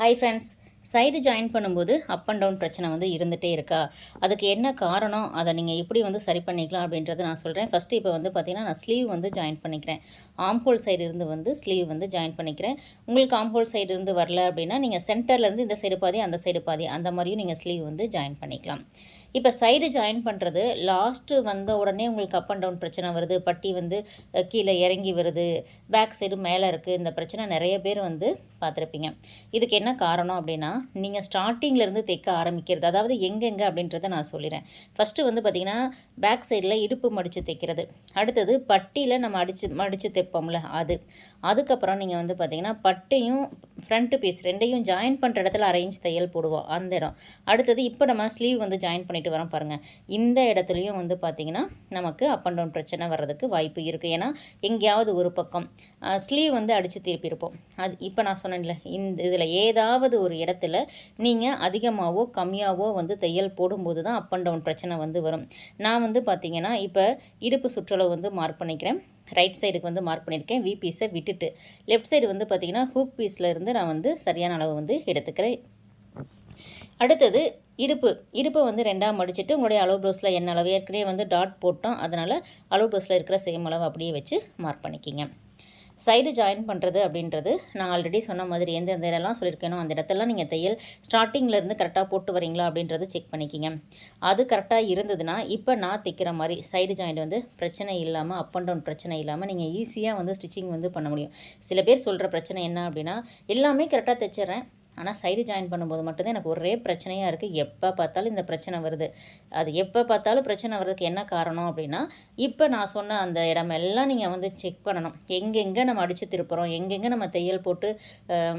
Hi friends side join பண்ணும்போது up and down பிரச்சனை வந்து இருந்துகிட்டே இருக்கா? அதுக்கு என்ன காரணம்? அதை நீங்கள் எப்படி வந்து சரி பண்ணிக்கலாம் அப்படின்றத நான் சொல்கிறேன் ஃபஸ்ட்டு இப்போ வந்து பார்த்திங்கன்னா நான் ஸ்லீவ் வந்து ஜாயின் பண்ணிக்கிறேன். ஆம்ஹோல் சைடு இருந்து வந்து ஸ்லீவ் வந்து ஜாயின் பண்ணிக்கிறேன். உங்களுக்கு ஆம்ஹோல் சைடு இருந்து வரல அப்படின்னா நீங்கள் சென்டர்லேருந்து இந்த சைடு பாதி அந்த சைடு பாதி அந்த மாதிரியும் நீங்கள் ஸ்லீவ் வந்து ஜாயின் பண்ணிக்கலாம். இப்போ சைடு ஜாயின் பண்ணுறது லாஸ்ட்டு வந்த உடனே உங்களுக்கு அப் அண்ட் டவுன் பிரச்சனை வருது. பட்டி வந்து கீழே இறங்கி வருது. பேக் சைடு மேலே இருக்குது இந்த பிரச்சனை நிறைய பேர் வந்து பார்த்துருப்பீங்க. இதுக்கு என்ன காரணம் அப்படின்னா நீங்கள் ஸ்டார்டிங்லேருந்து தைக்க ஆரம்பிக்கிறது அதாவது எங்கெங்கே அப்படின்றத நான் சொல்லிடுறேன் ஃபஸ்ட்டு வந்து பார்த்திங்கன்னா பேக் சைடில் இடுப்பு மடித்து தைக்கிறது. அடுத்தது பட்டியில் நம்ம அடித்து மடித்து தைப்போம்ல அது. அதுக்கப்புறம் நீங்கள் வந்து பார்த்திங்கன்னா பட்டையும் ஃப்ரண்ட்டு பீஸ் ரெண்டையும் ஜாயின் பண்ணுற இடத்துல அரேஞ்ச் தையல் போடுவோம் அந்த இடம். அடுத்தது இப்போ நம்ம ஸ்லீவ் வந்து ஜாயின் பண்ணிட்டு வரோம் பாருங்கள் இந்த இடத்துலையும் வந்து பார்த்திங்கன்னா நமக்கு அப் அண்ட் டவுன் பிரச்சனை வர்றதுக்கு வாய்ப்பு இருக்குது ஏன்னா எங்கேயாவது ஒரு பக்கம் ஸ்லீவ் வந்து அடித்து திருப்பியிருப்போம். அது இப்போ நான் சொன்னேன்ல இந்த இதில் ஏதாவது ஒரு இடத்துல நீங்கள் அதிகமாகவோ கம்மியாகவோ வந்து தையல் போடும்போது தான் அப் அண்ட் டவுன் பிரச்சனை வந்து வரும். நான் வந்து பார்த்திங்கன்னா இப்போ இடுப்பு சுற்றளவு வந்து மார்க் பண்ணிக்கிறேன். ரைட் சைடுக்கு வந்து மார்க் பண்ணியிருக்கேன். வி பீஸை விட்டுட்டு. லெஃப்ட் சைடு வந்து பார்த்திங்கன்னா ஹூக் பீஸில் இருந்து நான் வந்து சரியான அளவு வந்து எடுத்துக்கிறேன். அடுத்தது இடுப்பு. இடுப்பை வந்து ரெண்டாக மடிச்சுட்டு உங்களுடைய அளவு ப்ளவுஸில் என்ன அளவு? ஏற்கனவே வந்து டாட் போட்டோம். அதனால் அளவு ப்ளவுஸில் இருக்கிற சேம் அளவு அப்படியே வச்சு மார்க் பண்ணிக்கிங்க. சைடு ஜாயின் பண்ணுறது அப்படின்றது நான் ஆல்ரெடி சொன்ன மாதிரி எந்த இடம்லாம் சொல்லியிருக்கேனோ அந்த இடத்தெல்லாம் நீங்கள் தையல் ஸ்டார்டிங்லேருந்து கரெக்டாக போட்டு வரீங்களா அப்படின்றது செக் பண்ணிக்கிங்க. அது கரெக்டாக இருந்ததுன்னா இப்போ நான் தைக்கிற மாதிரி சைடு ஜாயிண்ட் வந்து பிரச்சனை இல்லாமல் அப் அண்ட் டவுன் பிரச்சனை இல்லாமல் நீங்கள் ஈஸியாக வந்து ஸ்டிச்சிங் வந்து பண்ண முடியும். சில பேர் சொல்கிற பிரச்சனை என்ன அப்படின்னா எல்லாமே கரெக்டாக தைச்சிட்றேன். ஆனால் சைடு ஜாயின் பண்ணும்போது மட்டும்தான் எனக்கு ஒரே பிரச்சனையாக இருக்குது எப்போ பார்த்தாலும் இந்த பிரச்சனை வருது. அது எப்போ பார்த்தாலும் பிரச்சனை வர்றதுக்கு என்ன காரணம் அப்படின்னா இப்போ நான் சொன்ன அந்த இடமெல்லாம் நீங்கள் வந்து செக் பண்ணணும். எங்கெங்கே நம்ம அடித்து திருப்புறோம் எங்கெங்கே நம்ம தையல் போட்டு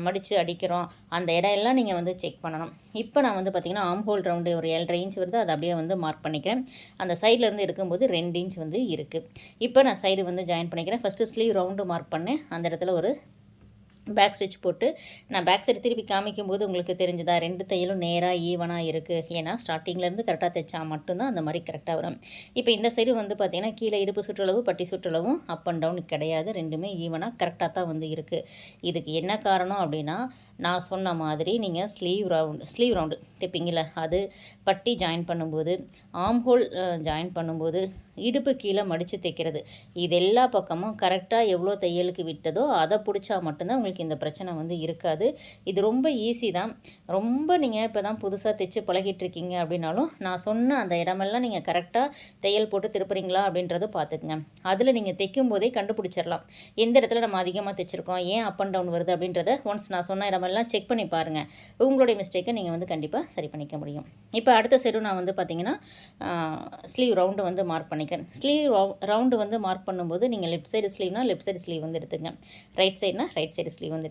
மடித்து அடிக்கிறோம் அந்த இடம் எல்லாம் நீங்கள் வந்து செக் பண்ணணும். இப்போ நான் வந்து பார்த்திங்கன்னா ஆம்ஹோல் ரவுண்டு ஒரு ஏழரை இன்ச் வருது. அதை அப்படியே வந்து மார்க் பண்ணிக்கிறேன். அந்த சைடில் இருந்து எடுக்கும்போது ரெண்டு இன்ச் வந்து இருக்குது இப்போ நான் சைடு வந்து ஜாயின் பண்ணிக்கிறேன். ஃபஸ்ட்டு ஸ்லீவ் ரவுண்டு மார்க் பண்ணேன். அந்த இடத்துல ஒரு பேக் ஸ்டிச் போட்டு நான் பேக் சைடு திருப்பி காமிக்கும்போது உங்களுக்கு தெரிஞ்சுதா? ரெண்டு தையலும் நேராக ஈவனாக இருக்குது ஏன்னா ஸ்டார்டிங்லேருந்து கரெக்டாக தைச்சா மட்டும்தான் அந்த மாதிரி கரெக்டாக வரும். இப்போ இந்த சைடு வந்து பார்த்திங்கன்னா கீழே இடுப்பு சுற்றளவு பட்டி சுற்றளவும் அப் அண்ட் டவுன் கிடையாது. ரெண்டுமே ஈவனாக கரெக்டாக தான் வந்து இருக்குது இதுக்கு என்ன காரணம் அப்படின்னா நான் சொன்ன மாதிரி நீங்கள் ஸ்லீவ் ரவுண்டு ஸ்லீவ் ரவுண்டு தைப்பீங்கள அது பட்டி ஜாயின் பண்ணும்போது ஆம் ஹோல் ஜாயின் பண்ணும்போது இடுப்பு கீழே மடித்து தைக்கிறது. இது எல்லா பக்கமும் கரெக்டாக எவ்வளோ தையலுக்கு விட்டதோ அதை பிடிச்சா மட்டும்தான் உங்களுக்கு இந்த பிரச்சனை வந்து இருக்காது. இது ரொம்ப ஈஸி தான். ரொம்ப நீங்கள் இப்போ தான் புதுசாக தைச்சு பழகிட்டு இருக்கீங்க அப்படின்னாலும் நான் சொன்ன அந்த இடமெல்லாம் நீங்கள் கரெக்டாக தையல் போட்டு திருப்புறீங்களா அப்படின்றத பார்த்துக்குங்க அதில் நீங்கள் தைக்கும் போதே கண்டுபிடிச்சிடலாம். எந்த இடத்துல நம்ம அதிகமாக தைச்சிருக்கோம் ஏன் அப் அண்ட் டவுன் வருது அப்படின்றத ஒன்ஸ் நான் சொன்ன இடமெல்லாம் செக் பண்ணி பாருங்கள் உங்களுடைய மிஸ்டேக்கை நீங்கள் வந்து கண்டிப்பாக சரி பண்ணிக்க முடியும். இப்போ அடுத்த சைடும் நான் வந்து பார்த்தீங்கன்னா ஸ்லீவ் ரவுண்டு வந்து மார்க் பண்ணிக்கிறேன். ஸ்லீவ் ரவுண்டு வந்து மார்க் பண்ணும்போது நீங்கள் லெஃப்ட் சைடு ஸ்லீவ்னால் லெஃப்ட் சைடு ஸ்லீவ் வந்து எடுத்துங்க ரைட் சைடுனா ரைட் சைடு ஸ்லீவ் வந்து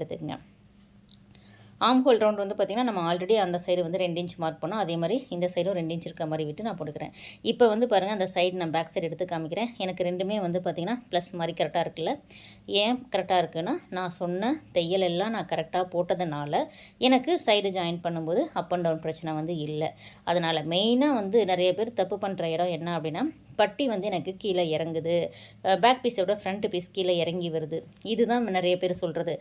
ஆம் ஹோல் ரவுண்ட் வந்து பார்த்திங்கன்னா நம்ம ஆல்ரெடி அந்த சைடு வந்து ரெண்டு இன்ச் மார்க் பண்ணோம். அதே மாதிரி இந்த சைடும் ரெண்டு இன்ச் இருக்க மாதிரி விட்டு நான் போட்டுக்கிறேன். இப்போ வந்து பாருங்கள் அந்த சைடு நான் பேக் சைடு எடுத்து காமிக்கிறேன். எனக்கு ரெண்டுமே வந்து பார்த்திங்கன்னா ப்ளஸ் மாதிரி கரெக்டாக இருக்குல்ல. ஏன் கரெக்டாக இருக்குன்னா நான் சொன்ன தையல் எல்லாம் நான் கரெக்டாக போட்டதுனால எனக்கு சைடு ஜாயின் பண்ணும்போது அப் அண்ட் டவுன் பிரச்சனை வந்து இல்லை. அதனால் மெயினாக வந்து நிறைய பேர் தப்பு பண்ணுற இடம் என்ன அப்படின்னா பட்டி வந்து எனக்கு கீழே இறங்குது. பேக் பீஸோட ஃப்ரண்ட் பீஸ் கீழே இறங்கி வருது. இதுதான் நிறைய பேர் சொல்கிறது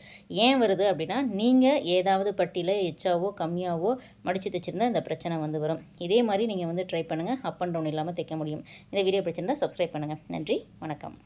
ஏன் வருது அப்படின்னா நீங்கள் ஏதாவது பட்டியில் எச்சாவோ கம்மியாவோ மடித்து தைச்சிருந்தால் இந்த பிரச்சனை வந்து வரும். இதே மாதிரி நீங்கள் வந்து ட்ரை பண்ணுங்கள் அப் அண்ட் டவுன் இல்லாமல் தைக்க முடியும். இந்த வீடியோ பிடிச்சிருந்தால் சப்ஸ்கிரைப் பண்ணுங்கள் நன்றி. வணக்கம்.